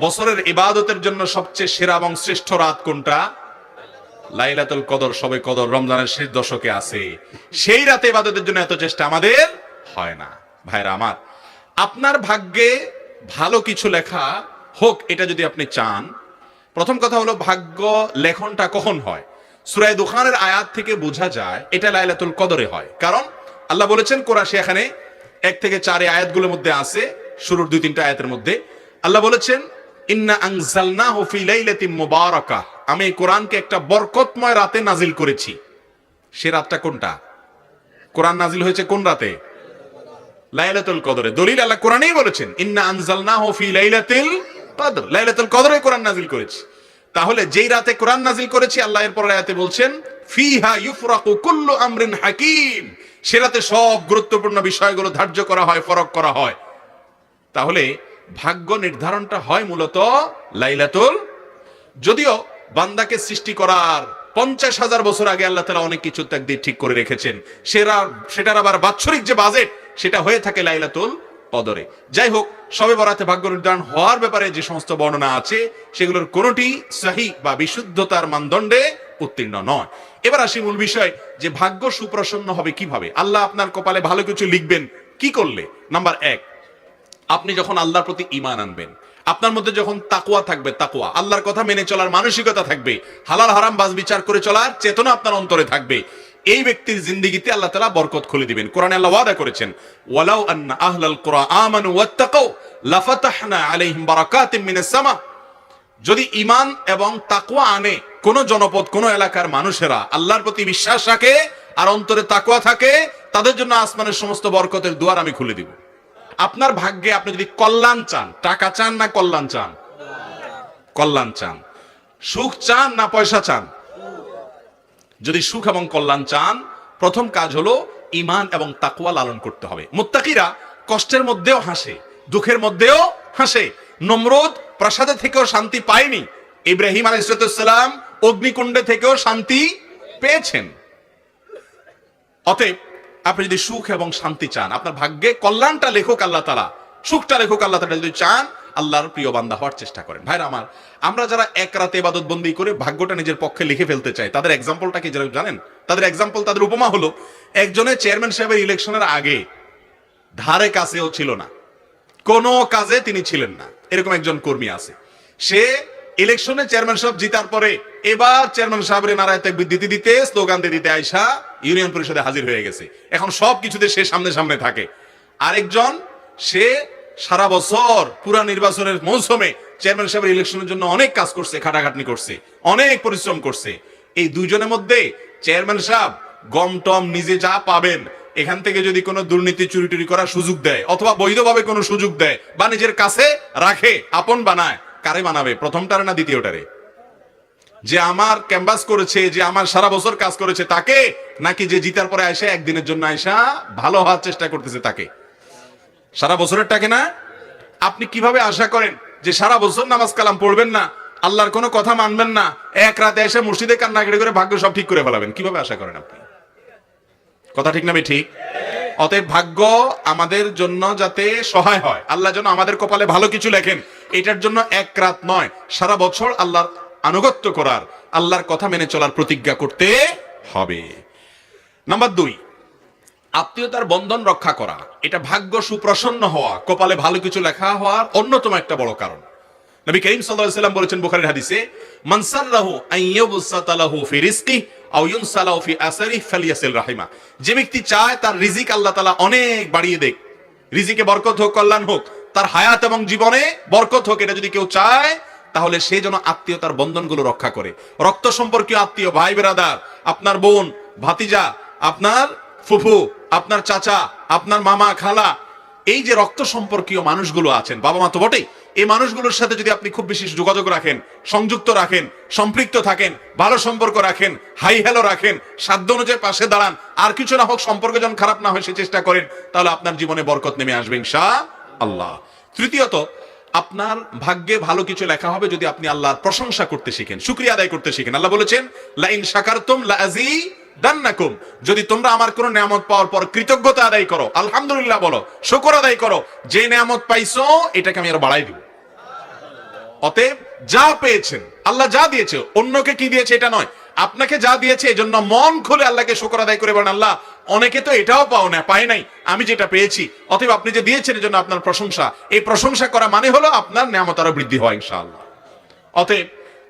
বছরের ইবাদতের জন্য সবচেয়ে সেরা এবং শ্রেষ্ঠ রাত কোনটা? লাইলাতুল কদর, সবে কদর, রমজানের শেষ দশকে আছে। সেই রাতে ইবাদতের জন্য এত চেষ্টা আমাদের হয় না। ভাইরা আমার, আপনার ভাগ্যে ভালো কিছু লেখা হোক, এটা যদি আপনি চান। প্রথম কথা হলো, ভাগ্য লেখনটা কখন হয়? সুরায় দুখানের আয়াত থেকে বোঝা যায়, এটা লাইলাতুল কদরে হয়। কারণ আল্লাহ বলেছেন, কোরআশি এখানে এক থেকে চার আয়াতগুলোর মধ্যে আছে, শুরুর দুই তিনটা আয়াতের মধ্যে। আল্লাহ বলেছেন ইন্না আনজালনাহু ফি লাইলাতিন মুবারাকাহ আমি এই কোরআনকে একটা বরকতময় রাতে নাজিল করেছি। সে রাতটা কোনটা? কোরআন নাজিল হয়েছে কোন রাতে? লাইলাতুল কদরে। দলিল আল্লাহ কোরআনেই বলেছেন, ইন্না আনজালনাহু ফি লাইলাতিল কদর। লাইলাতুল কদরে কোরআন নাজিল করেছি। তাহলে যেই রাতে কোরআন নাজিল করেছি, আল্লাহ এর পরের আয়াতে বলছেন, ফিহা ইউফরাকু কুল্লু আমরিন হাকিম। সে রাতে সব গুরুত্বপূর্ণ বিষয়গুলো ধার্য করা হয়, ফরক করা হয়। তাহলে ভাগ্য নির্ধারণটা হয় মূলত লাইলাতুল, যদিও বান্দাকে সৃষ্টি করার পঞ্চাশ হাজার বছর আগে আল্লাহ তালা অনেক কিছু তাকদির ঠিক করে রেখেছেন। সেরা, সেটার আবার বাৎসরিক যে বাজেট, সেটা হয়ে থাকে লাইলাতুল কদরে। যাই হোক, সবে বরাতে ভাগ্য নির্ধারণ হওয়ার ব্যাপারে যে সমস্ত বর্ণনা আছে, সেগুলোর কোনোটি সাহি বা বিশুদ্ধতার মানদণ্ডে উত্তীর্ণ নয়। এবার আসি মূল বিষয়, যে ভাগ্য সুপ্রসন্ন হবে কীভাবে? আল্লাহ আপনার কপালে ভালো কিছু লিখবেন, কি করলে? নাম্বার এক আপনি যখন আল্লাহর প্রতি ইমান আনবেন, আপনার মধ্যে যখন তাকুয়া থাকবে তাকুয়া আল্লাহর কথা মেনে চলার মানসিকতা থাকবে, হালাল হারাম বাজ বিচার করে চলার চেতনা আপনার অন্তরে থাকবে, এই ব্যক্তির জিন্দিগিতে আল্লাহ তালা বরকত খুলে দিবেন। কোরআনে আল্লাহ ওয়াদা করেছেন, ওয়ালাউ আন্না আহলাল কুরআ আমানু ওয়াত্তাকাউ, লাফাতাহনা আলাইহিম বারাকাতিম মিনাস সামা। যদি ইমান এবং তাকুয়া আনে, কোন জনপদ, কোন এলাকার মানুষেরা আল্লাহর প্রতি বিশ্বাস রাখে আর অন্তরে তাকুয়া থাকে, তাদের জন্য আসমানের সমস্ত বরকতের দুয়ার আমি খুলে দিব। আপনার ভাগ্যে আপনি যদি কল্যাণ চান, টাকা চান না কল্যাণ চান? কল্যাণ চান। সুখ চান না পয়সা চান? যদি সুখ এবং কল্যাণ চান, প্রথম কাজ হলো ইমান এবং তাকুয়া লালন করতে হবে। মুত্তাকিরা কষ্টের মধ্যেও হাসে, দুঃখের মধ্যেও হাসে। নমরুদ প্রাসাদে থেকেও শান্তি পায়নি। ইব্রাহিম আলাইসালাম অগ্নিকুণ্ডে থেকেও শান্তি পেয়েছেন। অতএব আপনি যদি সুখ এবং শান্তি চান, আপনার ভাগ্যে কল্যাণটা লেখক আল্লাহ তালা সুখটা লেখক আল্লাহ তালা যদি চান, আল্লাহর প্রিয় বান্দা হওয়ার চেষ্টা করেন। ভাইরা আমার, আমরা যারা এক রাতে ইবাদত বন্দি করে ভাগ্যটা নিজের পক্ষে লিখে ফেলতে চাই, তাদের এক্সাম্পলটা কি যারা জানেন? তাদের এক্সাম্পল তাদের উপমা হলো, একজনের চেয়ারম্যান সাহেবের ইলেকশনের আগে ধারে কাছেও ছিল না, কোনো কাজে তিনি ছিলেন না, এরকম একজন কর্মী আছে। সে ইলেকশনে চেয়ারম্যান সাহেব জিতার পরে এবার চেয়ারম্যান সাহেবের নারায় তাকবীর দিতে দিতে স্লোগান দিতে দিতে আইসা ইউনিয়ন পরিষদে হাজির হয়ে গেছে। এখন সব কিছুতে সে সামনে সামনে থাকে। আরেকজন, সে সারা বছর পুরা নির্বাচনের মৌসুমে চেয়ারম্যান সাহেবের ইলেকশনের জন্য অনেক কাজ করছে, খাটাখাটনি করছে, অনেক পরিশ্রম করছে। এই দুইজনের মধ্যে চেয়ারম্যান সাহেব গম টম নিজে যা পাবেন, এখান থেকে যদি কোনো দুর্নীতি চুরি টুরি করার সুযোগ দেয়, অথবা বৈধভাবে কোনো সুযোগ দেয়, বা নিজের কাছে রাখে, আপন বানায় কারে বানাবে? প্রথমটারে না দ্বিতীয়টারে? যে আমার ক্যাম্পাস করেছে, যে আমার সারা বছর কাজ করেছে তাকে, নাকি যে জিতার পরে আসে একদিনের জন্য আয়সা ভালো হওয়ার চেষ্টা করতেছে তাকে? সারা বছরের টাকে না? আপনি কীভাবে আশা করেন যে সারা বছর নামাজ কালাম পড়বেন না, আল্লাহর কোনো কথা মানবেন না, এক রাতে এসে মসজিদে কান্নাকাটি করে ভাগ্য সব ঠিক করে ফেলাবেন? কীভাবে আশা করেন আপনি? কথা ঠিক না ঠিক? অতএব ভাগ্য আমাদের জন্য যাতে সহায় হয়, আল্লাহ যেন আমাদের কপালে ভালো কিছু লেখেন। এটার জন্য এক রাত নয়, সারা বছর আল্লাহর আনুগত্য করার, আল্লাহর কথা মেনে চলার প্রতিজ্ঞা করতে হবে। নাম্বার দুই, আত্মীয়তার বন্ধন রক্ষা করা। এটা ভাগ্য সুপ্রসন্ন হওয়া, কপালে ভালো কিছু লেখা হওয়ার অন্যতম একটা বড় কারণ। নবী করিম সাল্লাম বলেছেন বুখারীর হাদিসে, মান সাররাহু আন ফি রাহিমা। যে ব্যক্তি চায় তার রিজিক আল্লাহ তাআলা অনেক বাড়িয়ে দেখ রিজিকে বরকত হোক, কল্যাণ হোক তার হায়াত এবং জীবনে বরকত হোক এটা যদি কেউ চায়, তাহলে সে যেন আত্মীয়তার বন্ধনগুলো রক্ষা করে। রক্ত সম্পর্কীয় আত্মীয়, ভাই বেরাদার, আপনার বোন, ভাতিজা, আপনার ফুফু, আপনার চাচা, আপনার মামা, খালা, এই যে রক্ত সম্পর্কীয় মানুষগুলো আছেন, বাবা মা তো বটেই, এই মানুষগুলোর সাথে যদি আপনি খুব বেশি যোগাযোগ রাখেন, সংযুক্ত রাখেন, সম্পৃক্ত থাকেন, ভালো সম্পর্ক রাখেন, হাই হ্যালো রাখেন, সাধ্য অনুযায়ী পাশে দাঁড়ান, আর কিছু না হোক সম্পর্ক যেন খারাপ না হয় সে চেষ্টা করেন, তাহলে আপনার জীবনে বরকত নেমে আসবে, ইনশা আল্লাহ। তৃতীয়ত, আপনার ভাগ্যে ভালো কিছু লেখা হবে যদি আপনি আল্লাহর প্রশংসা করতে শিখেন, শুক্রিয়া আদায় করতে শিখেন। আল্লাহ বলেছেন, লাইন শাকারতুম লাজি দান্নাকুম যদি তোমরা আমার কোন নিয়ামত পাওয়ার পর কৃতজ্ঞতা আদায় করো, আলহামদুলিল্লাহ বলো, শুকর আদায় করো, যে নিয়ামত পাইছো, এটাকে আমি আরও বাড়াই দিব। অতএব, যা পেয়েছেন, আল্লাহ যা দিয়েছে, অন্যকে কি দিয়েছে এটা নয়। আপনাকে যা দিয়েছে, এজন্য মন খুলে আল্লাহকে শুকর আদায় করে বলেন, আল্লাহ অনেকে তো এটাও পাও না, পায় নাই। আমি যেটা পেয়েছি, অতএব আপনি যে দিয়েছেন জন্য আপনার প্রশংসা। এই প্রশংসা করা মানে হলো আপনার নামত আরও বৃদ্ধি হয় ইনশাআল্লাহ। অতএব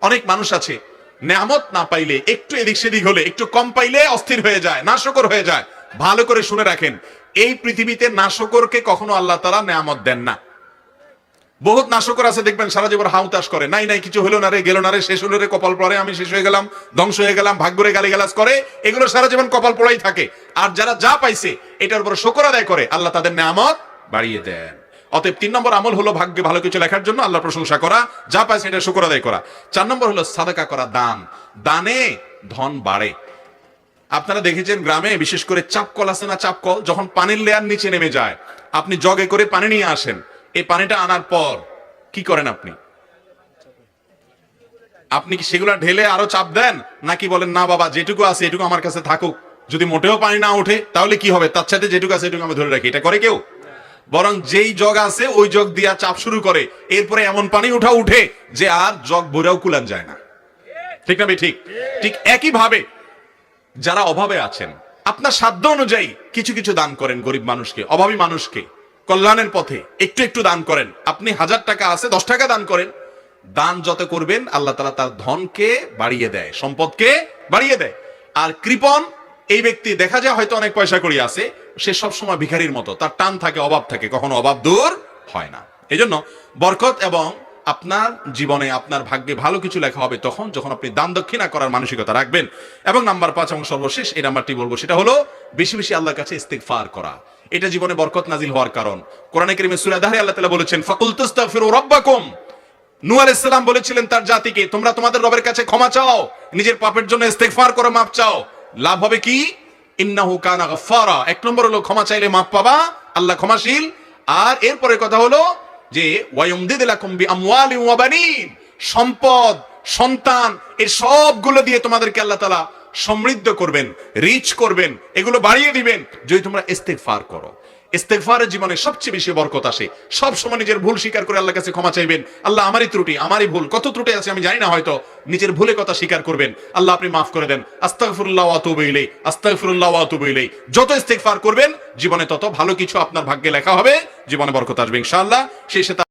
অনেক মানুষ আছে, নেয়ামত না পাইলে, একটু এদিক সেদিক হলে, একটু কম পাইলে অস্থির হয়ে যায়, নাশকর হয়ে যায়। ভালো করে শুনে রাখেন, এই পৃথিবীতে নাশকরকে কখনো আল্লাহ তারা নেয়ামত দেন না। বহুত নাশকর আছে, দেখবেন সারা জীবন হাউতাস করে। নাই নাই, কিছু হলো না রে, গেল না রে, শেষ হলো রে, কপাল পড়ে, আমি শেষ হয়ে গেলাম, ধ্বংস হয়ে গেলাম ভাগ্যরে গালি গালাজ করে, এগুলো সারা জীবন কপাল পড়াই থাকে। আর যারা যা পাইছে, এটার উপর শকর আদায় করে, আল্লাহ তাদের নেয়ামত বাড়িয়ে দেন। অতএব তিন নম্বর আমল হলো ভাগ্যে ভালো কিছু লেখার জন্য আল্লাহ প্রশংসা করা, যা পাইছে এটা শকর আদায় করা। চার নম্বর হলো সাদাকা করা, দান। দানে ধন বাড়ে। আপনারা দেখেছেন গ্রামে, বিশেষ করে চাপকল আছে না চাপকল, যখন পানির লেয়ার নিচে নেমে যায়, আপনি জগে করে পানি নিয়ে আসেন এই পানিটা আনার পর কি করেন আপনি? আপনি কি সেগুলো ঢেলে আরও চাপ দেন? নাকি বলেন, না বাবা, যেটুকু আছে এটুকু আমার কাছে থাকুক। যদি মোটেও পানি না ওঠে, তাহলে কি হবে? তার সাথে যেটুকু আছে এটুকু আমি ধরে রাখি। এটা করে কেউ? বরং যেই জগ আছে, ওই জগ দিয়া চাপ শুরু করে। এরপরে এমন পানি উঠা উঠে যে আর জগ ভরেও কুলান যায় না। ঠিক না ঠিক। ঠিক একই ভাবে যারা অভাবে আছেন, আপনার সাধ্য অনুযায়ী কিছু কিছু দান করেন গরিব মানুষকে, অভাবী মানুষকে। কল্যাণের পথে একটু একটু দান করেন। আপনি হাজার টাকা আছে, দশ টাকা দান করেন। দান যত করবেন, আল্লাহ তালা তার ধনকে বাড়িয়ে দেয়, সম্পদকে বাড়িয়ে দেয়। আর কৃপন, এই ব্যক্তি দেখা যায় হয়তো অনেক পয়সা করি আছে, সে সব সময় ভিখারির মতো, তার টান থাকে, অভাব থাকে, কখনো অভাব দূর হয় না। এই জন্য বরকত এবং আপনার জীবনে, আপনার ভাগ্যে ভালো কিছু লেখা হবে তখন, যখন আপনি দান দক্ষিণা করার মানসিকতা রাখবেন। এবং নাম্বার পাঁচ এবং সর্বশেষ, এই নাম্বারটি বলব, সেটা হলো, বেশি বেশি আল্লাহর কাছে ইস্তেগফার করা। এটা জীবনে বরকত নাজিল হওয়ার কারণ। কোরআনে কারিমে সূরা দাহরে আল্লাহ তাআলা বলেছেন, ফাকুল তাস্তাগফিরু রাব্বাকুম। নূহ আলাইহিস সালাম বলেছিলেন তার জাতিকে, তোমরা তোমাদের রবের কাছে ক্ষমা চাও, নিজের পাপের জন্য ইস্তেগফার করো মাপ চাও। লাভ হবে কি? ইন্নাহু কানা গাফফারা। এক নম্বর হলো, ক্ষমা চাইলে মাপ পাবা, আল্লাহ ক্ষমাশীল। আর এরপরে কথা হলো যে, ওয়ায়ুমদিদ লাকুম বিআমওয়ালিন ওয়া বানিন। সম্পদ, সন্তান এই সবগুলো দিয়ে তোমাদেরকে আল্লাহ তাআলা সমৃদ্ধ করবেন রিচ করবেন, এগুলো বাড়িয়ে দিবেন। যদি তোমরা ইস্তেগফার করো ইস্তেগফারের জীবনে সবচেয়ে বেশি বরকত আসে। সব সময় নিজের ভুল স্বীকার করে আল্লাহর কাছে ক্ষমা চাইবেন। আল্লাহ আমারই ত্রুটি, আমারই ভুল, কত ত্রুটি আছে আমি জানি না হয়তো। নিজের ভুলে কথা স্বীকার করবেন। আল্লাহ আপনি মাফ করে দেন। আস্তাগফিরুল্লাহ ওয়া আতুবু ইলাই আস্তাগফিরুল্লাহ ওয়া যত ইস্তেগফার করবেন, জীবনে তত ভালো কিছু আপনার ভাগ্যে লেখা হবে, জীবনে বরকত আসবে ইনশাআল্লাহ। সাথে